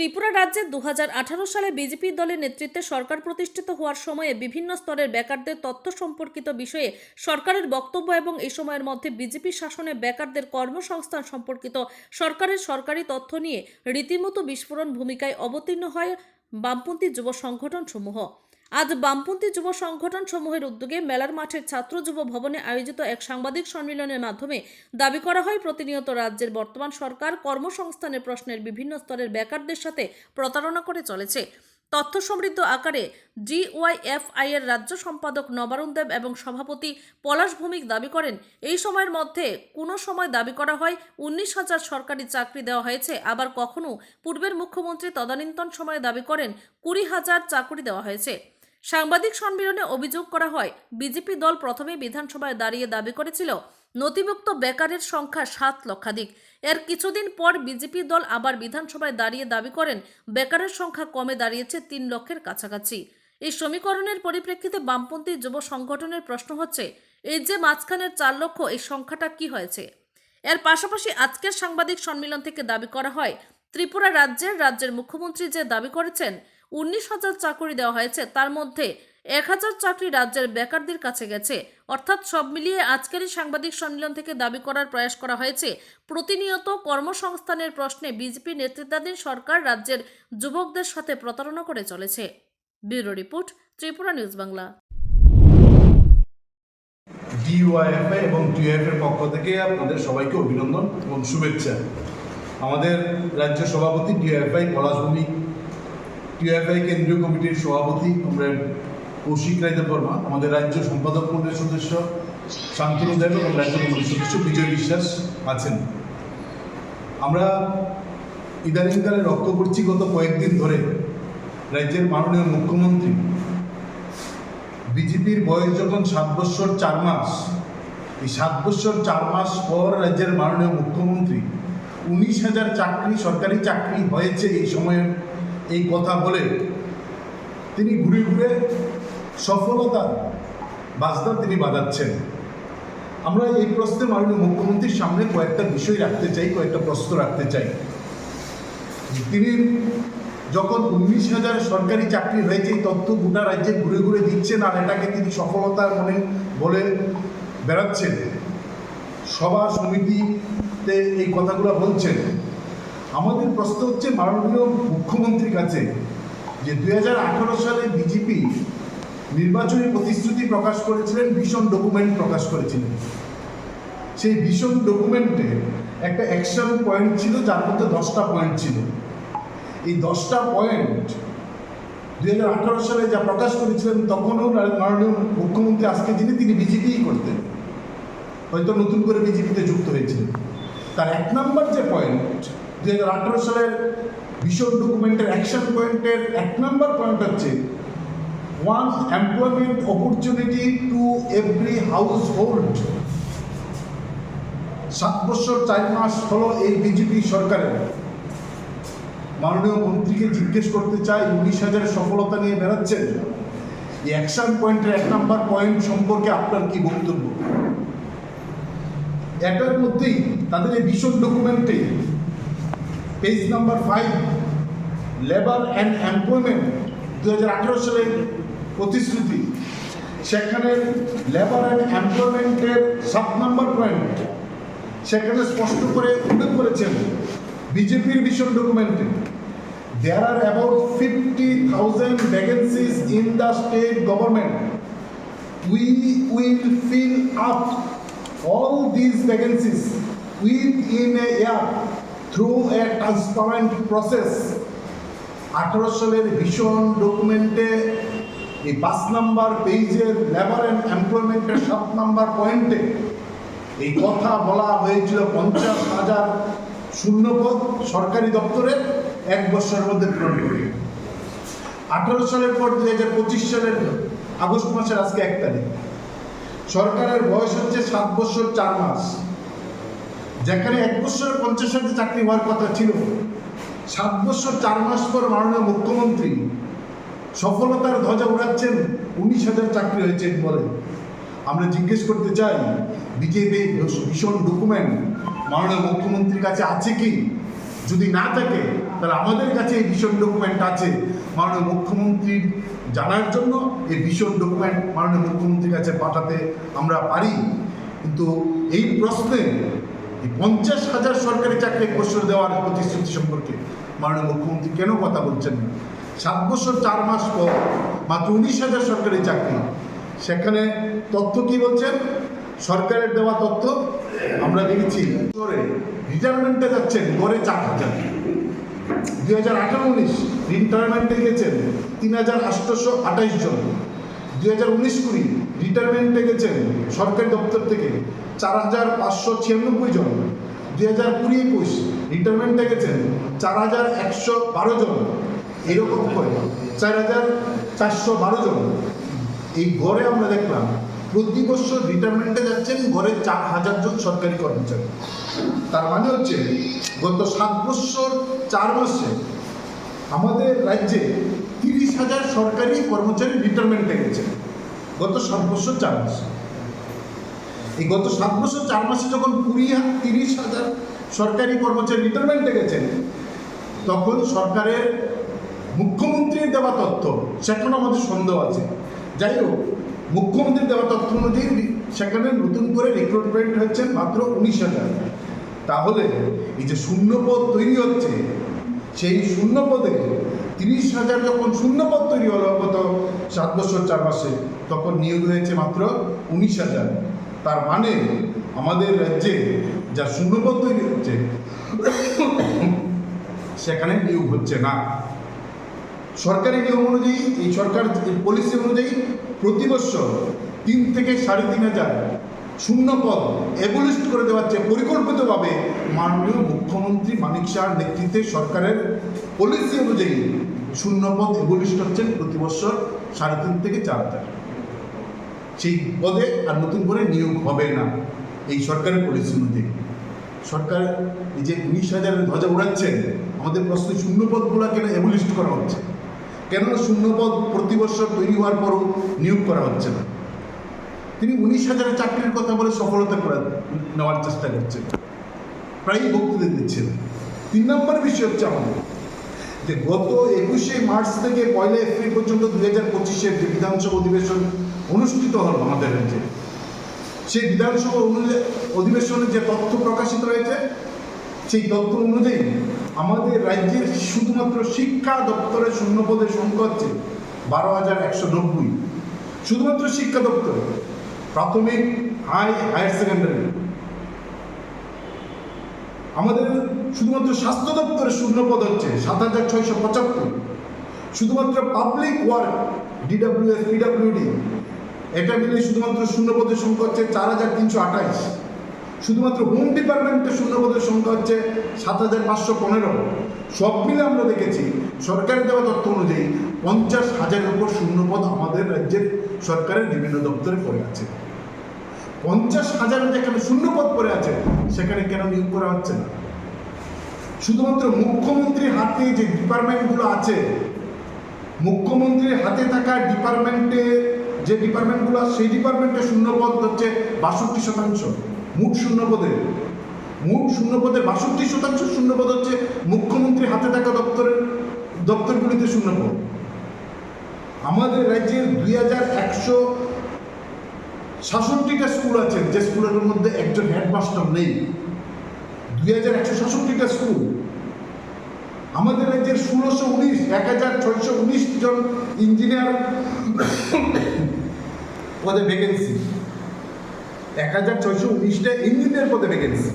ত্রিপুরা রাজ্যে দু হাজার আঠারো সালে বিজেপি দলের নেতৃত্বে সরকার প্রতিষ্ঠিত হওয়ার সময়ে বিভিন্ন স্তরের বেকারদের তথ্য সম্পর্কিত বিষয়ে সরকারের বক্তব্য এবং এই সময়ের মধ্যে বিজেপি শাসনে বেকারদের কর্মসংস্থান সম্পর্কিত সরকারের সরকারি তথ্য নিয়ে রীতিমতো বিস্ফোরণ ভূমিকায় অবতীর্ণ হয় বামপন্থী যুব সংগঠনসমূহ। আজ বামপন্থী যুব সংগঠন সমূহের উদ্যোগে মেলার মাঠের ছাত্র যুব ভবনে আয়োজিত এক সাংবাদিক সম্মেলনের মাধ্যমে দাবি করা হয়, প্রতিনিয়ত রাজ্যের বর্তমান সরকার কর্মসংস্থানের প্রশ্নের বিভিন্ন স্তরের বেকারদের সাথে প্রতারণা করে চলেছে। তথ্য সমৃদ্ধ আকারে জিওয়াইএফআই এর রাজ্য সম্পাদক নবারুণ দেব এবং সভাপতি পলাশ ভৌমিক দাবি করেন, এই সময়ের মধ্যে কোনো সময় দাবি করা হয়, উনিশ হাজার সরকারি চাকরি দেওয়া হয়েছে, আবার কখনো পূর্বের মুখ্যমন্ত্রী তদানীন্তন সময়ে দাবি করেন কুড়ি হাজার চাকরি দেওয়া হয়েছে। সাংবাদিক সম্মেলনে অভিযোগ করা হয়, বিজেপি দল প্রথমে বিধানসভায় দাঁড়িয়ে দাবি করেছিল, নথিভুক্ত বেকারের সংখ্যা সাত লক্ষাধিক। এর কিছুদিন পর বিজেপি দল আবার বিধানসভায় দাঁড়িয়ে দাবি করেন, বেকারের সংখ্যা কমে দাঁড়িয়েছে তিন লক্ষের কাছাকাছি। এই সমীকরণের পরিপ্রেক্ষিতে বামপন্থী যুব সংগঠনের প্রশ্ন হচ্ছে, এই যে মাঝখানের চার লক্ষ, এই সংখ্যাটা কি হয়েছে? এর পাশাপাশি আজকের সাংবাদিক সম্মেলন থেকে দাবি করা হয়, ত্রিপুরা রাজ্যের রাজ্যের মুখ্যমন্ত্রী যে দাবি করেছেন উনিশ হাজার চাকরি দেওয়া হয়েছে। তার মধ্যে এক হাজার চাকরি রাজ্যের বেকারদের কাছে গেছে। অর্থাৎ সব মিলিয়ে আজকের সাংবাদিক সম্মেলন থেকে দাবি করার প্রয়াস করা হয়েছে। প্রতিনিয়ত কর্মসংস্থানের প্রশ্নে বিজেপি নেতৃত্বাধীন সরকার রাজ্যের যুবকদের সাথে প্রতারণা করে চলেছে। Bureau report, Tripura news Bangla. DYFI এবং টিএফ এর পক্ষ থেকে আপনাদের সবাইকে অভিনন্দন এবং শুভেচ্ছা। আমাদের রাজ্য সভাপতি ডিওএফআই পলাশ টিএফআই কেন্দ্রীয় কমিটির সভাপতি কমরেড কৌশিক রায়দেব বর্মা, আমাদের রাজ্য সম্পাদক মন্ডলীর সদস্য শান্তনু দেব এবং রাজ্য কমিটির সদস্য বিজয় বিশ্বাস আছেন। আমরা ইদানিংকালে লক্ষ্য করছি গত কয়েকদিন ধরে। রাজ্যের মাননীয় মুখ্যমন্ত্রী বিজেপির বয়স যখন সাত বৎসর চার মাস, এই সাত বৎসর চার মাস পর রাজ্যের মাননীয় মুখ্যমন্ত্রী উনিশ হাজার চাকরি, সরকারি চাকরি হয়েছে এই সময়ে এই কথা বলে তিনি ঘুরে ঘুরে সফলতা বাজনা তিনি বাজাচ্ছেন। আমরা এই প্রশ্নে মাননীয় মুখ্যমন্ত্রীর সামনে কয়েকটা বিষয় রাখতে চাই, কয়েকটা প্রশ্ন রাখতে চাই। তিনি যখন উনিশ হাজার সরকারি চাকরি হয়েছে, এই তথ্য গোটা রাজ্যে ঘুরে ঘুরে দিচ্ছেন আর এটাকে তিনি সফলতার মনে বলে বেড়াচ্ছেন। সভা সমিতিতে এই কথাগুলো বলছেন। আমাদের প্রশ্ন হচ্ছে মাননীয় মুখ্যমন্ত্রীর কাছে যে দু হাজার আঠারো সালে বিজেপি নির্বাচনী প্রতিশ্রুতি প্রকাশ করেছিলেন, ভীষণ ডকুমেন্ট প্রকাশ করেছিলেন। সেই ভীষণ ডকুমেন্টে একটা অ্যাকশন পয়েন্ট ছিল, যার মধ্যে দশটা পয়েন্ট ছিল। এই দশটা পয়েন্ট দুই হাজার আঠারো সালে যা প্রকাশ করেছিলেন, তখনও মাননীয় মুখ্যমন্ত্রী আজকে যিনি, তিনি বিজেপিই করতেন। হয়তো নতুন করে বিজেপিতে যুক্ত হয়েছিলেন তার এক নম্বর যে পয়েন্ট দুই হাজার আঠারো সালের ভীষণ ডকুমেন্টের অ্যাকশন পয়েন্টের এক নম্বর পয়েন্ট হচ্ছে one employment opportunity to every household সাত বছর, চার মাস হলো এই বিজেপি সরকারের। মাননীয় মন্ত্রীকে জিজ্ঞেস করতে চাই, উনিশ হাজার সফলতা নিয়ে বেড়াচ্ছেন। এই অ্যাকশন পয়েন্টের এক নাম্বার পয়েন্ট সম্পর্কে আপনার কি বক্তব্য? এটার মধ্যেই তাদের এই ভীষণ ডকুমেন্টে page number five labour and employment দু হাজার আঠেরো সালের প্রতিশ্রুতি। সেখানে লেবার অ্যান্ড এমপ্লয়মেন্টের সাত নাম্বার পয়েন্ট সেখানে স্পষ্ট করে উল্লেখ করেছেন বিজেপির ভীষণ ডকুমেন্টে there are about 50,000 vacancies in state government we We fill up all all vacancies vacancies in a year through a transparent process. আঠারো সালের ভীষণ ডকুমেন্টে এই পাঁচ নাম্বার পেজের লেবার অ্যান্ড এমপ্লয়মেন্টের সাত নাম্বার পয়েন্টে এই কথা বলা হয়েছিল পঞ্চাশ হাজার শূন্যপদ সরকারি দপ্তরে এক বছরের মধ্যে পূরণ করি আঠারো সালের পর দুই হাজার পঁচিশ সালের আগস্ট মাসের আজকে এক তারিখ সরকারের বয়স হচ্ছে সাত বছর চার মাস যেখানে এক বছরের পঞ্চাশ হাজার চাকরি হওয়ার কথা ছিল, সাত বছর, চার মাস পর মাননীয় মুখ্যমন্ত্রী সফলতার ধ্বজা উড়াচ্ছেন, উনিশ হাজার চাকরি হয়েছে বলে। আমরা জিজ্ঞেস করতে চাই, বিজেপি ভীষণ ডকুমেন্ট মাননীয় মুখ্যমন্ত্রীর কাছে আছে কি? যদি না থাকে, তাহলে আমাদের কাছে এই ভীষণ ডকুমেন্ট আছে। মাননীয় মুখ্যমন্ত্রীর জানার জন্য এই ভীষণ ডকুমেন্ট মাননীয় মুখ্যমন্ত্রীর কাছে পাঠাতে আমরা পারি। কিন্তু এই প্রশ্নে এই পঞ্চাশ হাজার সরকারি চাকরি এক বছর দেওয়ার প্রতিশ্রুতি সম্পর্কে মাননীয় মুখ্যমন্ত্রী কেন কথা বলছেন সাত বছর, চার মাস পর মাত্র উনিশ হাজার সরকারি চাকরি। সেখানে তথ্য কি বলছেন? সরকারের দেওয়া তথ্য আমরা দেখেছি রিটায়ারমেন্টে যাচ্ছেন, গড়ে চার হাজার। দুই হাজার আঠারো, উনিশ রিটায়ারমেন্টে গেছেন তিন হাজার আটশোশো জন। দুই হাজার উনিশ কুড়ি রিটায়ারমেন্টে গেছেন সরকারি দপ্তর থেকে চার হাজার পাঁচশো ছিয়ানব্বই জন। দুই হাজার কুড়ি একুশ রিটায়ারমেন্টে গেছেন চার হাজার একশো বারো জন। এরকম করে চার হাজার চারশো বারো জন। এই ঘরে আমরা দেখলাম প্রতি বছর রিটায়ারমেন্টে যাচ্ছেন ঘরে চার হাজার জন সরকারি কর্মচারী। তার মানে হচ্ছে গত সাত বছর, চার মাসে আমাদের রাজ্যে হাজার সরকারি কর্মচারী রিটায়ারমেন্টে গেছে গত সাত বছর চার মাস। এই গত সাত বছর চার মাসে যখন কুড়ি তিরিশ হাজার সরকারি কর্মচারী রিটায়ারমেন্টে গেছেন তখন সরকারের মুখ্যমন্ত্রীর দেওয়া তথ্য সেখানে আমাদের সন্দেহ আছে। যাই হোক, মুখ্যমন্ত্রীর দেওয়া তথ্য অনুযায়ী সেখানে নতুন করে রিক্রুটমেন্ট হচ্ছে মাত্র উনিশ হাজার। তাহলে এই যে শূন্য পদ তৈরি হচ্ছে, সেই শূন্য পদে তিরিশ হাজার যখন শূন্য পদ তৈরি হলো গত সাত বছর, চার মাসে, তখন নিয়োগ হয়েছে মাত্র উনিশ হাজার। তার মানে আমাদের রাজ্যে যা শূন্যপদ তৈরি হচ্ছে, সেখানে নিয়োগ হচ্ছে না। সরকারি নিয়ম অনুযায়ী, এই সরকার পলিসি অনুযায়ী প্রতি বছর তিন থেকে সাড়ে তিন হাজার শূন্য পদ এবলিস্ট করে দেওয়ার চেয়ে পরিকল্পিতভাবে মাননীয় মুখ্যমন্ত্রী মানিক শাহর নেতৃত্বে সরকারের পলিসি অনুযায়ী শূন্য পদ এবলিস্ট হচ্ছেন প্রতি বছর সাড়ে তিন থেকে চার হাজার। সেই পদে আর নতুন করে নিয়োগ হবে না এই সরকারের পলিসি অনুযায়ী। সরকার এই যে উনিশ হাজারের ধ্বজা উড়াচ্ছেন আমাদের প্রশ্ন শূন্যপদগুলো কেন এবলিস্ট করা হচ্ছে? কেন শূন্যপদ প্রতি বছর তৈরি হওয়ার পরও নিয়োগ করা হচ্ছে না। তিনি উনিশ হাজারের চাকরির কথা বলে সফলতা করে নেওয়ার চেষ্টা করছেন। প্রায়ই বক্তৃতা দিচ্ছেন। তিন নম্বর বিষয় হচ্ছে আমাদের। গত একুশে মার্চ থেকে পয়লা এপ্রিল পর্যন্ত দুই হাজার পঁচিশের যে বিধানসভা অধিবেশন অনুষ্ঠিত হল আমাদের রাজ্যে সেই বিধানসভা অধিবেশনে যে তথ্য প্রকাশিত হয়েছে, সেই তথ্য অনুযায়ী আমাদের রাজ্যের শুধুমাত্র শিক্ষা দপ্তরের শূন্যপদের সংখ্যা হচ্ছে বারো হাজার একশো নব্বই। শুধুমাত্র শিক্ষা দপ্তর, প্রাথমিক, হাই, হায়ার সেকেন্ডারি। আমাদের শুধুমাত্র স্বাস্থ্য দপ্তরের শূন্যপদ হচ্ছে সাত হাজার ছয়শো পঁচাত্তর। শুধুমাত্র পাবলিক ওয়ার্ক ডিডাব্লিউএস পিডাব্লিউডি এটা মিলে শুধুমাত্র শূন্যপদের সংখ্যা হচ্ছে চার হাজার তিনশো আঠাইশ। শুধুমাত্র হোম ডিপার্টমেন্টের শূন্যপদের সংখ্যা হচ্ছে সাত হাজার পাঁচশো পনেরো। সব মিলে আমরা দেখেছি সরকারের দেওয়া তথ্য অনুযায়ী পঞ্চাশ হাজারের উপর শূন্যপদ আমাদের রাজ্যের সরকারের বিভিন্ন দপ্তরে পড়ে আছে। পঞ্চাশ হাজার যেখানে শূন্যপদ পড়ে আছে, সেখানে কেন নিয়োগ করা হচ্ছে না? শুধুমাত্র মুখ্যমন্ত্রীর হাতে যে ডিপার্টমেন্টগুলো আছে মুখ্যমন্ত্রীর হাতে থাকা ডিপার্টমেন্টে যে ডিপার্টমেন্টগুলো আছে, সেই ডিপার্টমেন্টে শূন্যপদ হচ্ছে বাষট্টি শতাংশ মোট শূন্যপদের। মোট শূন্যপদের বাষট্টি শতাংশ শূন্যপদ হচ্ছে মুখ্যমন্ত্রীর হাতে থাকা দপ্তরের দপ্তরগুলিতে শূন্যপদ। আমাদের রাজ্যের দুই হাজার একশো সাতষট্টিটা স্কুল আছে যে স্কুলের মধ্যে একজন হেডমাস্টার নেই। দুই হাজার একশো সাতষট্টিটা স্কুল। আমাদের রাজ্যের ষোলোশো উনিশ, এক হাজার ছয়শো উনিশ জন ইঞ্জিনিয়ার পদে ভ্যাকেন্সি এক হাজার ছয়শো উনিশটা ইঞ্জিনিয়ার পদে ভ্যাকেন্সি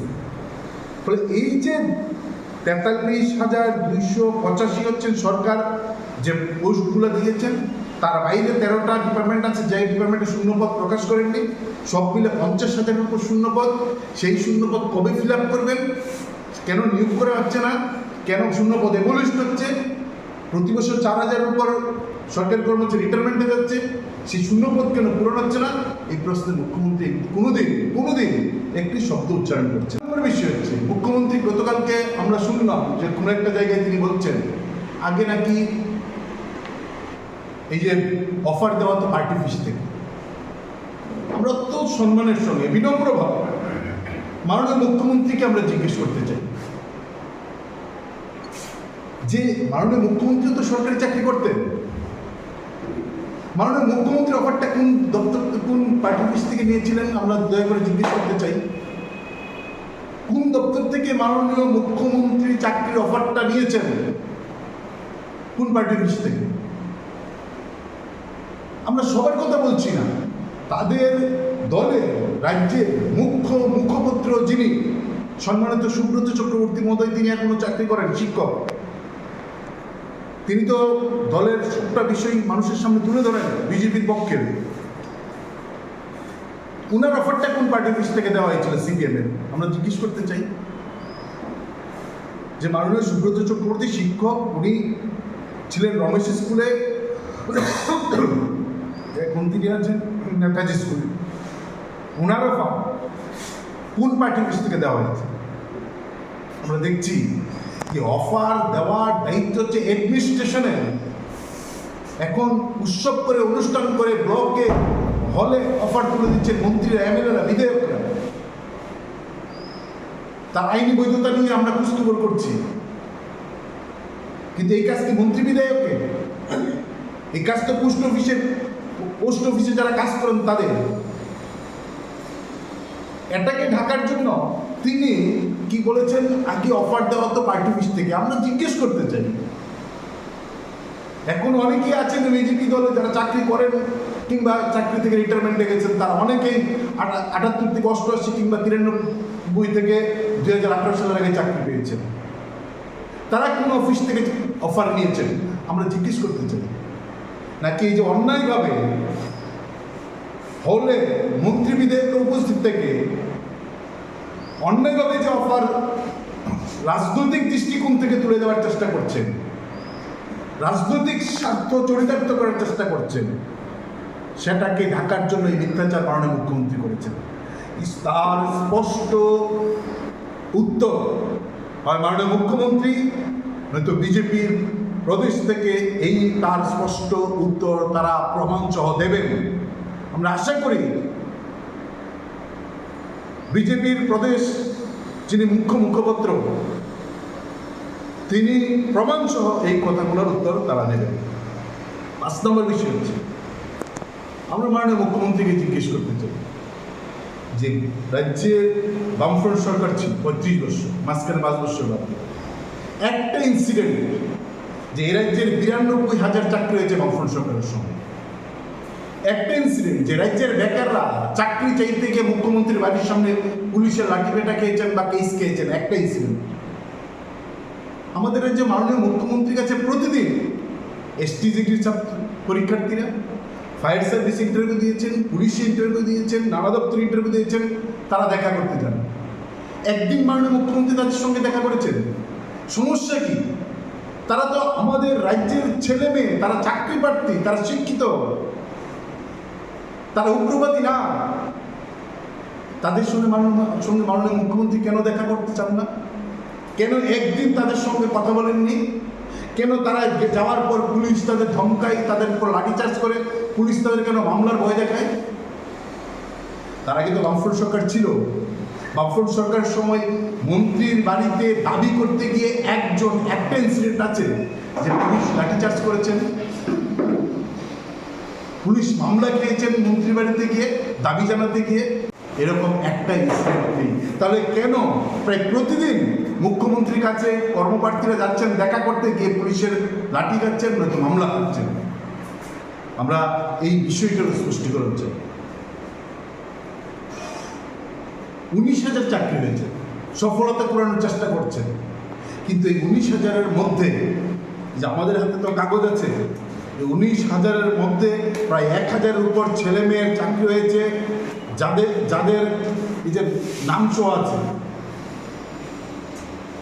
ফলে এই যে তেতাল্লিশ হাজার দুইশো পঁচাশি হচ্ছেন সরকার, যে পোস্টগুলো দিয়েছেন তার বাইরে তেরোটা ডিপার্টমেন্ট আছে যে ডিপার্টমেন্টে শূন্যপদ প্রকাশ করেননি, সব মিলে পঞ্চাশ হাজারের উপর শূন্যপদ। সেই শূন্যপদ কবে ফিল আপ করবেন? কেন নিয়োগ করা হচ্ছে না? কেন শূন্যপদ এভলিস্ট হচ্ছে? প্রতি বছর চার হাজারের উপর সরকারি কর্মচারী রিটায়ারমেন্টে যাচ্ছে। সেই শূন্যপদ কেন পূরণ হচ্ছে না? এই প্রশ্নে মুখ্যমন্ত্রী কোনোদিন কোনোদিন একটি শব্দ উচ্চারণ করছে বিষয় হচ্ছে, মুখ্যমন্ত্রী গতকালকে আমরা শুনলাম যে কোনো একটা জায়গায় তিনি বলছেন, আগে নাকি এই যে অফার দেওয়া তো পার্টি অফিস থেকে আমরা অত্যন্ত সম্মানের সঙ্গে বিনম্রভাবে মাননীয় মুখ্যমন্ত্রীকে আমরা জিজ্ঞেস করতে চাই। যে মাননীয় মুখ্যমন্ত্রী তো সরকারি চাকরি করতেন। মাননীয় মুখ্যমন্ত্রী অফারটা কোন দপ্তর, কোন পার্টি অফিস থেকে নিয়েছিলেন, আমরা দয়া করে জিজ্ঞেস করতে চাই। কোন দপ্তর থেকে মাননীয় মুখ্যমন্ত্রী চাকরির অফারটা নিয়েছেন? কোন পার্টি অফিস থেকে? আমরা সবার কথা বলছি না। তাদের দলের রাজ্যের মুখ্য মুখপত্র যিনি, সম্মানিত সুব্রত চক্রবর্তী মহোদয়, তিনি এখনও চাকরি করেন, শিক্ষক। তিনি তো দলের সবটা বিষয় মানুষের সামনে তুলে ধরেন বিজেপির পক্ষের উনার অফারটা কোন পার্টি অফিস থেকে দেওয়া হয়েছিল সিপিএম এর আমরা জিজ্ঞেস করতে চাই। যে মাননীয় সুব্রত চক্রবর্তী শিক্ষক, উনি ছিলেন রমেশ স্কুলে। তিনি আছেন নেতাজি স্কুলে। ওনার অফার কোন পার্টি অফিস থেকে দেওয়া হয়েছে? আমরা দেখছি যে অফার দেওয়ার দায়িত্ব হচ্ছে অ্যাডমিনিস্ট্রেশনের এখন উৎসব করে, অনুষ্ঠান করে, ব্লকে, হলে অফার তুলে দিচ্ছে মন্ত্রীরা, এমএলএরা, বিধায়করা। তার আইনি বৈধতা নিয়ে আমরা খোঁজখবর করছি। কিন্তু এই কাজ কি মন্ত্রী বিধায়ককে এই কাজ তো পোস্ট অফিসের পোস্ট অফিসে যারা কাজ করেন তাদের। এটাকে ঢাকার জন্য তিনি কি বলেছেন? আগে অফার দেওয়া তো পার্টি অফিস থেকে? আমরা জিজ্ঞেস করতে চাই। এখন অনেকেই আছেন বিজেপি দলে যারা চাকরি করেন কিংবা চাকরি থেকে রিটায়ারমেন্টে গেছেন তারা অনেকেই আটা- আটাত্তর থেকে অষ্টআশি কিংবা তিরানব্বই থেকে দুই হাজার আঠারো সালের আগে চাকরি পেয়েছেন। তারা কোন অফিস থেকে অফার নিয়েছেন? আমরা জিজ্ঞেস করতে চাই। নাকি এই যে অন্যায়ভাবে হলে মন্ত্রী বিধেয়কের উপস্থিত থেকে অন্যায়ভাবে যে অফার রাজনৈতিক দৃষ্টিকোণ থেকে তুলে দেওয়ার চেষ্টা করছেন, রাজনৈতিক স্বার্থ চরিতার্থ করার চেষ্টা করছেন, সেটাকে ঢাকার জন্য এই মিথ্যাচার মাননীয় মুখ্যমন্ত্রী করেছেন। তার স্পষ্ট উত্তর হয় মাননীয় মুখ্যমন্ত্রী, নয়তো বিজেপির প্রদেশ থেকে এই তার স্পষ্ট উত্তর তারা প্রমাণ সহ দেবেন। আমরা আশা করি বিজেপির প্রদেশ যিনি মুখ্য মুখপাত্র, তিনি প্রমাণ সহ এই কথাগুলোর উত্তর তারা দেবেন পাঁচ নম্বর বিষয় হচ্ছে, আমরা মাননীয় মুখ্যমন্ত্রীকে জিজ্ঞেস করতে চাই যে রাজ্যে বামফ্রন্ট সরকার ছিল পঁয়ত্রিশ বছর, মাঝখানে পাঁচ বছর একটা ইনসিডেন্ট যে এই রাজ্যের বিরানব্বই হাজার চাকরি হয়েছে বামফ্রন্ট সরকারের সময় একটা ইনসিডেন্ট যে রাজ্যের বেকাররা চাকরি চাইতে গিয়ে মুখ্যমন্ত্রীর বাড়ির সামনে পুলিশের লাঠি পেটা খেয়েছেন বা কেস খেয়েছেন, একটা ইনসিডেন্ট আমাদের রাজ্যে মাননীয় মুখ্যমন্ত্রীর কাছে প্রতিদিন এসটিজিটির ছাত্র পরীক্ষার্থীরা ফায়ার সার্ভিস ইন্টারভিউ দিয়েছেন পুলিশ ইন্টারভিউ দিয়েছেন, নানা দপ্তর ইন্টারভিউ দিয়েছেন, তারা দেখা করতে যান। একদিন মাননীয় মুখ্যমন্ত্রী তাদের সঙ্গে দেখা করেছেন। সমস্যা কি? তারা তো আমাদের রাজ্যের ছেলে মেয়ে, তারা চাকরি প্রার্থী, তারা শিক্ষিত। তারা উগ্রবাদী না। তাদের সঙ্গে সঙ্গে মাননীয় মুখ্যমন্ত্রী কেন দেখা করতে চান না? কেন একদিন তাদের সঙ্গে কথা বলেননি? কেন তারা যাওয়ার পর পুলিশ তাদের ধমকায়, তাদের উপর লাঠিচার্জ করে পুলিশ তাদের কেন মামলার ভয় দেখায়? তারা আগে তো বামফ্রন্ট সরকার ছিল। বামফ্রন্ট সরকারের সময় মন্ত্রীর বাড়িতে দাবি করতে গিয়ে একজন একটা ইনসিডেন্ট আছে যে পুলিশ লাঠিচার্জ করেছেন, পুলিশ মামলা খেয়েছেন মন্ত্রী বাড়িতে গিয়ে, দাবি জানাতে গিয়ে, এরকম একটা ইনসিডেন্ট নেই। তাহলে কেন প্রায় প্রতিদিন মুখ্যমন্ত্রীর কাছে কর্মপ্রার্থীরা যাচ্ছেন, দেখা করতে গিয়ে পুলিশের লাঠি খাচ্ছেন, নয়তো মামলা খাচ্ছেন? আমরা এই বিষয়টার স্পষ্টীকরণ চাই উনিশ হাজার চাকরি হয়েছে সফলতা করানোর চেষ্টা করছেন কিন্তু এই উনিশ হাজারের মধ্যে যে আমাদের হাতে তো কাগজ আছে উনিশ হাজারের মধ্যে প্রায় এক হাজারের উপর ছেলে মেয়ের চাকরি হয়েছে। যাদের যাদের এই যে নাম আছে,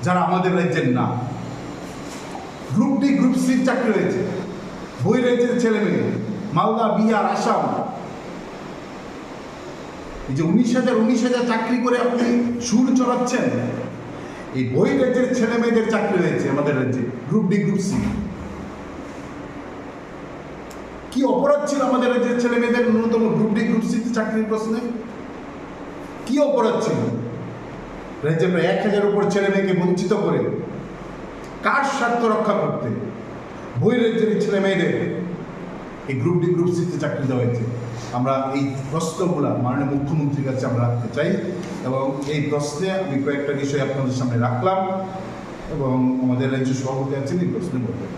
যারা আমাদের রাজ্যের না গ্রুপ ডি, গ্রুপ সির চাকরি হয়েছে। বই রাজ্যের ছেলে মেয়ে মালদা, বিহার, আসাম। এই যে উনিশ হাজার উনিশ হাজার চাকরি করে আপনি সুর চড়াচ্ছেন। এই বই রাজ্যের ছেলে মেয়েদের চাকরি হয়েছে আমাদের রাজ্যে গ্রুপ ডি গ্রুপ সি কি অপরাধ ছিল আমাদের রাজ্যের ছেলে মেয়েদের ন্যূনতম গ্রুপ ডি গ্রুপ সি চাকরির প্রশ্নে? কি অপরাধ ছিল? রাজ্যে প্রায় এক হাজার উপর ছেলে মেয়েকে বঞ্চিত করে কার স্বার্থ রক্ষা করতে? বহিরাজ্যের ছেলে মেয়েদের এই গ্রুপ ডি গ্রুপ সিতে চাকরি দেওয়া হয়েছে। আমরা এই প্রশ্নগুলো মাননীয় মুখ্যমন্ত্রীর কাছে আমরা রাখতে চাই এবং এই প্রশ্নে আমি কয়েকটা বিষয় আপনাদের সামনে রাখলাম এবং আমাদের রাজ্য সভাপতি আছেন এই প্রশ্নে বলবেন